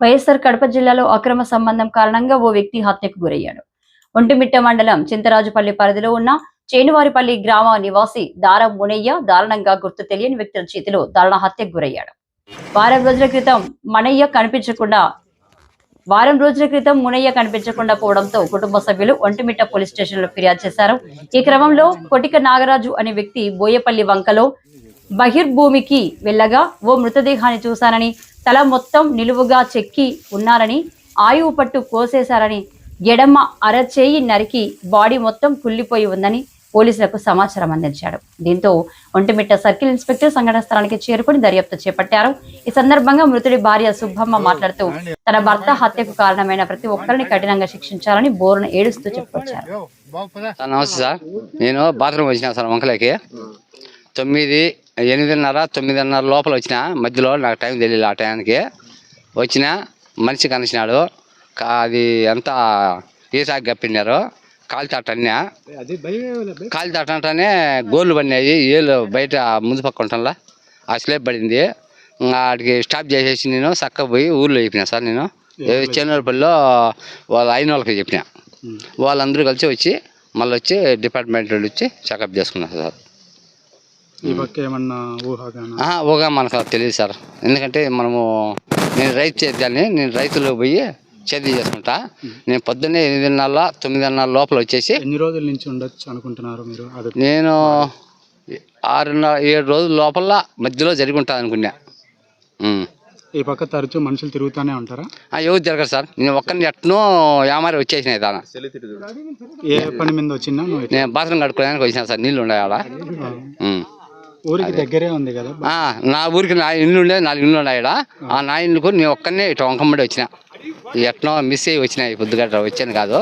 వైఎస్ఆర్ కడప జిల్లాలో అక్రమ సంబంధం కారణంగా ఓ వ్యక్తి హత్యకు గురయ్యాడు. ఒంటిమిట్ట మండలం చింతరాజుపల్లి పరిధిలో ఉన్న చేనువారిపల్లి గ్రామ నివాసి దారం మునయ్య దారుణంగా గుర్తు తెలియని వ్యక్తుల చేతిలో దారుణ హత్యకు గురయ్యాడు. వారం రోజుల క్రితం మనయ్య కనిపించకుండా వారం రోజుల క్రితం మునయ్య కనిపించకుండా పోవడంతో కుటుంబ సభ్యులు ఒంటిమిట్ట పోలీస్ స్టేషన్లో ఫిర్యాదు చేశారు. ఈ క్రమంలో కొటిక నాగరాజు అనే వ్యక్తి బోయపల్లి వంకలో బహిర్భూమికి వెళ్ళగా ఓ మృతదేహాన్ని చూశానని తల మొత్తం నిలువుగా చెక్కి ఉన్నారని ఆయువు పట్టు కోసేశారని ఎడమ అరచేయి నరికి బాడీ మొత్తం కుళ్ళిపోయి ఉందని పోలీసులకు సమాచారం అందించాడు. దీంతో ఒంటిమిట్ట సర్కిల్ ఇన్స్పెక్టర్ సంఘటన స్థలానికి చేరుకుని దర్యాప్తు చేపట్టారు. ఈ సందర్భంగా మృతుడి భార్య సుబ్బమ్మ మాట్లాడుతూ తన భర్త హత్యకు కారణమైన ప్రతి ఒక్కరిని కఠినంగా శిక్షించాలని బోరును ఏడుస్తూ చెప్పుకొచ్చారు. సార్ నమస్తే సార్. నేను బాత్రూమ్ వచ్చిన సార్ వంకలకి. తొమ్మిది ఎనిమిదిన్నర తొమ్మిదిన్నర లోపల వచ్చిన మధ్యలో నాకు టైం తెలియదు ఆ టైంకి వచ్చిన మనిషి కనిసినాడు కా- అది అంతా ఈసాకి గప్పినారు కాలు తట్టన్నా కాలు తట్టంటనే గోళ్ళు పడినాయి. ఏళ్ళు బయట ముందు పక్క ఉంటాలా ఆ స్లేప్ పడింది. ఆడికి స్టాప్ చేసేసి నేను చక్కగా పోయి ఊర్లో చెప్పిన సార్ నేను. చెన్నూరుపల్లిలో వాళ్ళ అయిన వాళ్ళకి చెప్పిన. వాళ్ళందరూ కలిసి వచ్చి మళ్ళీ వచ్చి డిపార్ట్మెంట్ వచ్చి చెకప్ చేసుకున్నారు సార్. ఈ పక్క ఏమన్నా ఊగా మనకు తెలియదు సార్. ఎందుకంటే మనము నేను రైతు చేద్దాన్ని నేను రైతులు పోయి చేతి చేసుకుంటా. నేను పొద్దున్నే ఎనిమిదిన్నర తొమ్మిదిన్నర లోపల వచ్చేసి ఎన్ని రోజుల నుంచి ఉండొచ్చు అనుకుంటున్నారు మీరు? నేను ఆరున్నర ఏడు రోజుల లోపల మధ్యలో జరిగి ఉంటుంది అనుకున్నా. ఈ పక్క తరచూ మనుషులు తిరుగుతూనే ఉంటారా? ఎవరు జరగదు సార్. నేను ఒక్కరిని ఎట్నో యామారి వచ్చేసినాయి దాన. ఏ పని మీద వచ్చినా? నేను బాత్రూమ్ కడుక్కోడానికి వచ్చిన సార్. నీళ్ళు ఉన్నాయి. ఉమ్. ఊరికి దగ్గరే ఉంది కదా? ఆ, నా ఊరికి నా ఇల్లు ఉండే నాలుగు ఇల్లు ఉన్నాయి. ఆ నా ఇల్లుకు నేను ఒక్కనే ఇటు వంకమ్మడి వచ్చిన. ఎట్నో మిస్ అయ్యి వచ్చిన ఈ పొద్దుగట్ట వచ్చాను కాదు.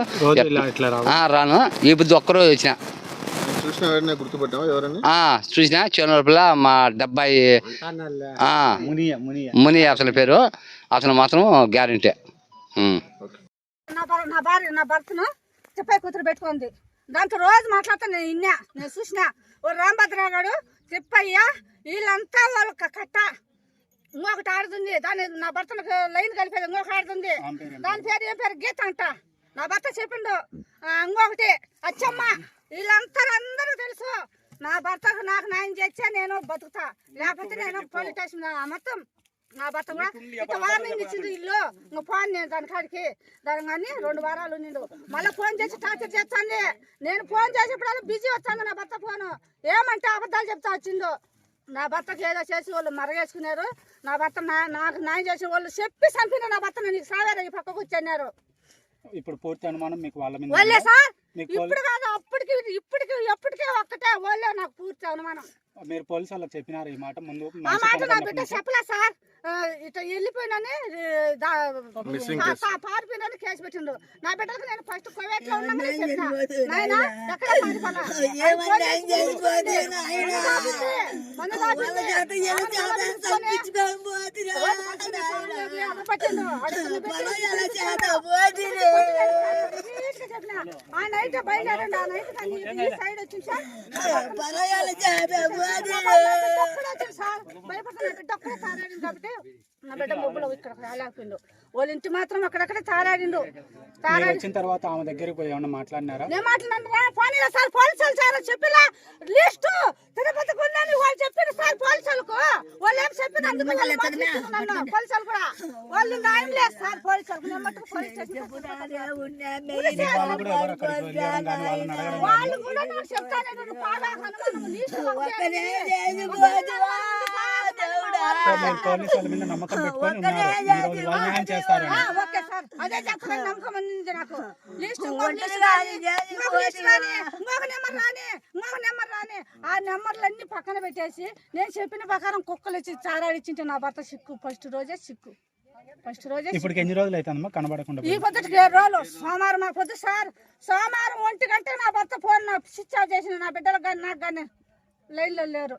రాను. ఈ బుద్ధి ఒక్కరోజు వచ్చిన. చూసిన వెంటనే గుర్తుపట్టావా ఎవరని? ఆ, చూసిన? చివరిలోపల మా డబ్బాయి ఆ, ముని అసలు పేరు. అతను మాత్రం గ్యారంటీ. నా భర్త నా భార్య నా భర్తను చెప్పే కూతురు పెట్టుకుంది. దాంతో రోజు మాట్లాడితే నేను ఇన్నా నేను చూసిన. ఓ రాంభద్రరావు గారు చెప్పయ్యా వీళ్ళంతా వాళ్ళకి కట్ట. ఇంకొకటి ఆడుతుంది. దాని నా భర్తలకు లైన్ కలిపేది ఇంకొకటి ఆడుతుంది. దాని పేరు ఏం పేరు? గీత అంట. నా భర్త చెప్పిండు. ఇంకొకటి అచ్చమ్మ వీళ్ళంతా అందరూ తెలుసు. నా భర్తకు నాకు న్యాయం చేస్తే నేను బతుకుతా. లేకపోతే నేను పోలీస్ స్టేషన్ మొత్తం నా భర్త కూడా ఇట్లా వార్నింగ్ ఇచ్చింది ఇల్లు? ఇంకా ఫోన్ నేను దాని కాడికి దాని కానీ రెండు వారాలు నిండు మళ్ళీ ఫోన్ చేసి టార్చర్ చేస్తాంది. నేను ఫోన్ చేసేప్పుడు బిజీ వస్తాను నా భర్త ఫోను. ఏమంటే అబద్ధాలు చెప్తా వచ్చిందో నా భర్తకి ఏదో చేసి వాళ్ళు మరగేసుకున్నారు. నా భర్త నాకు న్యాయం చేసిన వాళ్ళు చెప్పి చంపిన నా భర్త నీకు సావేరా ఈ పక్కకు వచ్చన్నారు ఇప్పుడు పూర్తి అనుమానం మీకు వాళ్ళ మీద వాళ్ళే? సార్ ఇప్పుడు కాదు అప్పటికి ఇప్పటికి ఎప్పటికే ఒక్కటే వాళ్ళే నాకు పూర్తి అనుమానం. మీరు పోలీసు వాళ్ళకి చెప్పినారు ఈ మాట ముందు. ఆ మనిషి మాట నా బిడ్డ. చెప్పలే సార్. ఇట్లా వెళ్ళిపోయినని పారిపోయినని కేసు పెట్టిండు నా బిడ్డకు నేను ఫస్ట్ నీట్గా చెప్పిన. ఆ నైట్ బయలుదేరండి ఆ నైట్ కానీ ఈ సైడ్ వచ్చింది సార్ ఒక్కడే వచ్చింది సార్? భయపడుతున్నా బిడ్డ ఒక్కడే తారాడిండు కాబట్టి నా బిడ్డ మొబ్బులో ఇక్కడ రాలేకపోయిండు. వాళ్ళ ఇంటి మాత్రం అక్కడక్కడ తారాడిండు. తారాడి వచ్చిన తర్వాత ఆమె దగ్గరికి పోయి ఏమన్నా మాట్లాడినారా? నేను మాట్లాడినా? ఇలా సార్ పోలీసులు సార్ చెప్పిలా. లిస్టు తిరుపతికి ఉందని వాళ్ళు చెప్పారు సార్ పోలీసులకు. వాళ్ళు ఏం చెప్పిన అందుకు పోలీసులు కూడా. వాళ్ళు న్యాయం లేదు సార్ పోలీసులకు. వాళ్ళు కూడా నాకు చెప్తాను మీద నమ్మకం పెట్టుకొని ఉన్నారు. అదే నమ్మకం ఉంది నాకు. లిస్ట్ నెంబర్ రాని ఇంకొక నెంబర్ రాని. ఆ నెంబర్లన్నీ పక్కన పెట్టేసి నేను చెప్పిన ప్రకారం కుక్కలు ఇచ్చి చారాడిచ్చింటే నా భర్త సిక్కు. ఫస్ట్ రోజే సిక్కు. ఫస్ట్ రోజే ఇప్పటికి ఎన్ని రోజులు అవుతుందమ్మా కనబడకుండా ఈ? పొద్దుటికి ఏడు రోజులు. సోమవారం మా పొద్దు సార్. సోమవారం ఒంటి గంట నా భర్త ఫోన్ నా స్విచ్ ఆఫ్ చేసిన నా బిడ్డలకు కానీ నాకు కానీ లైన్లో లేరు.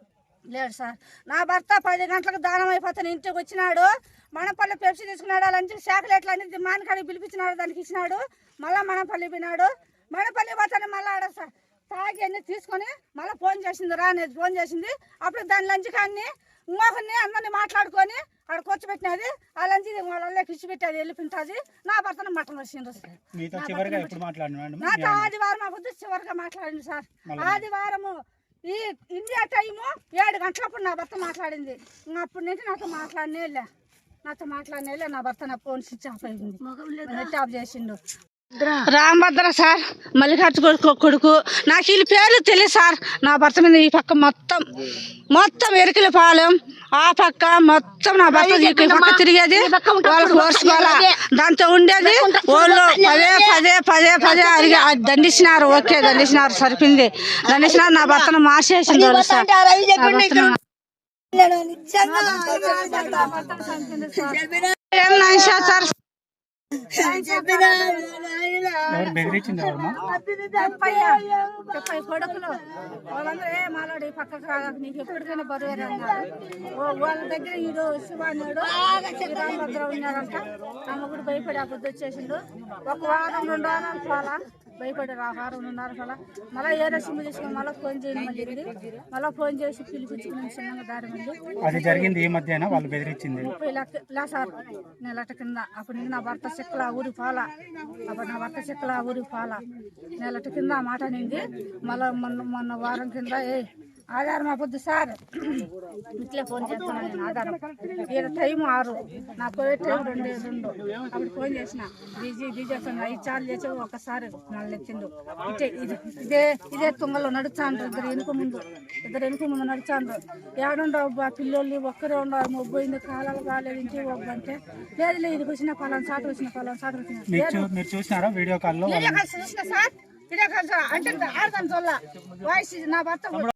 లేడు సార్. నా భర్త పది గంటలకు దానం అయిపోతాను. ఇంటికి వచ్చినాడు. మనపల్లి పెప్సీ తీసుకున్నాడు. లంచ్ చాక్లెట్లు అన్ని మానకాడికి పిలిపించినాడు. దానికి ఇచ్చినాడు. మళ్ళీ మనపల్లి పోయినాడు. మనపల్లి పోతాను మళ్ళీ ఆడ స- తాగి అన్ని తీసుకొని మళ్ళీ ఫోన్ చేసింది. రా అనేది ఫోన్ చేసింది. అప్పుడు దాని లంచ్ కాన్ని ఇంకొకరిని అందరిని మాట్లాడుకొని ఆడ కూర్చోబెట్టినది అలాంటి వాళ్ళకి ఇచ్చి పెట్టేది. వెళ్ళిపోతుంది నా భర్తను మటన్ వచ్చిండ్రు మాట్లాడినా మేడం? నాతో ఆదివారం ఆ పొద్దు చివరిగా మాట్లాడింది సార్. ఆదివారము ఈ ఇండియా టైము ఏడు గంటలప్పుడు నా భర్త మాట్లాడింది. అప్పటి నుంచి నాతో మాట్లాడినేలే. నాతో మాట్లాడినేలే నా భర్త నా ఫోన్ స్విచ్ ఆఫ్ అయింది. నెట్ ఆఫ్ చేసిండు. రాంభద్ర సార్ మల్లికార్జు కొడుకు నాకు వీళ్ళ పేర్లు తెలియదు సార్. నా భర్త మీద ఈ పక్క మొత్తం మొత్తం ఎరికల పాలెం. ఆ పక్క మొత్తం నా భర్త ఈ పక్క తిరిగేది. వాళ్ళకి ఓర్చుకోవాలా దాంతో ఉండేది. వాళ్ళు పదే పదే పదే పదే అడిగి దండిసినారు. ఓకే దండిసినారు. సరిపోయింది. దండిసినారు. నా భర్తను మార్చేసింది వాళ్ళు సార్. ఏం సార్? ఎవరు బెదిరించింది ఎవరమ్మా? కొడుకులు వాళ్ళందరూ ఏ మాలాడి పక్కకు రాగా నీకు ఎప్పటికైనా బరువేరే అన్నారు వాళ్ళ దగ్గర ఈడు శివానుడు రామభద్ర ఉన్నారంట ఆమె కూడా భయపడి ఆ బుద్ధి వచ్చేసిండు ఒక వారం రెండు వారాలు పోలా భయపడి రా వారం రెండున్నర పోలా మళ్ళీ ఏదో సిమ్ తీసుకుని మళ్ళీ ఫోన్ చేయడం మళ్ళీ మళ్ళీ ఫోన్ చేసి పిలిపించుకుని చిన్నగా దారి మళ్ళీ అది జరిగింది ఈ మధ్యన వాళ్ళు బెదిరించింది. ముప్పై సార్ నెలట కింద అప్పుడు నా భర్త చెక్కల ఊరికి పోలా అప్పుడు నా భర్త చెక్కల ఊరికి పోలా. నెలట కింద మాట అనింది. మళ్ళీ మొన్న మొన్న వారం కింద ఏ ఆధారం అవ్వద్దు సార్. ఇట్లే ఫోన్ చేస్తాను నేను ఆధారం. ఈడ టైం ఆరు. నాకు పోయే టైం రెండే రెండు. అప్పుడు ఫోన్ చేసిన. బిజీ బిజీ ఐదు సార్లు చేసి ఒకసారి మళ్ళీ ఎత్తిండు. ఇటే ఇది ఇదే ఇదే తుంగలో నడుచాండ్రు ఇద్దరు వెనుక ముందు. ఇద్దరు వెనుక ముందు నడుచాండ్రు ఏడుండవు పిల్లోళ్ళు ఒక్కరే ఉండవు మొబ్బోయింది కాలాలు కాలేదు ఇంటికి ఒబ్బు అంటే లేదు లేదు ఇది వచ్చిన పలానా సాటు వచ్చిన పలానా సాటు వచ్చిన చూసినారా వీడియో కాల్లో? చూసిన సార్. వీడియో కాల్ అంటే ఆడదాం చూడాల. వాయిస్ నా భర్త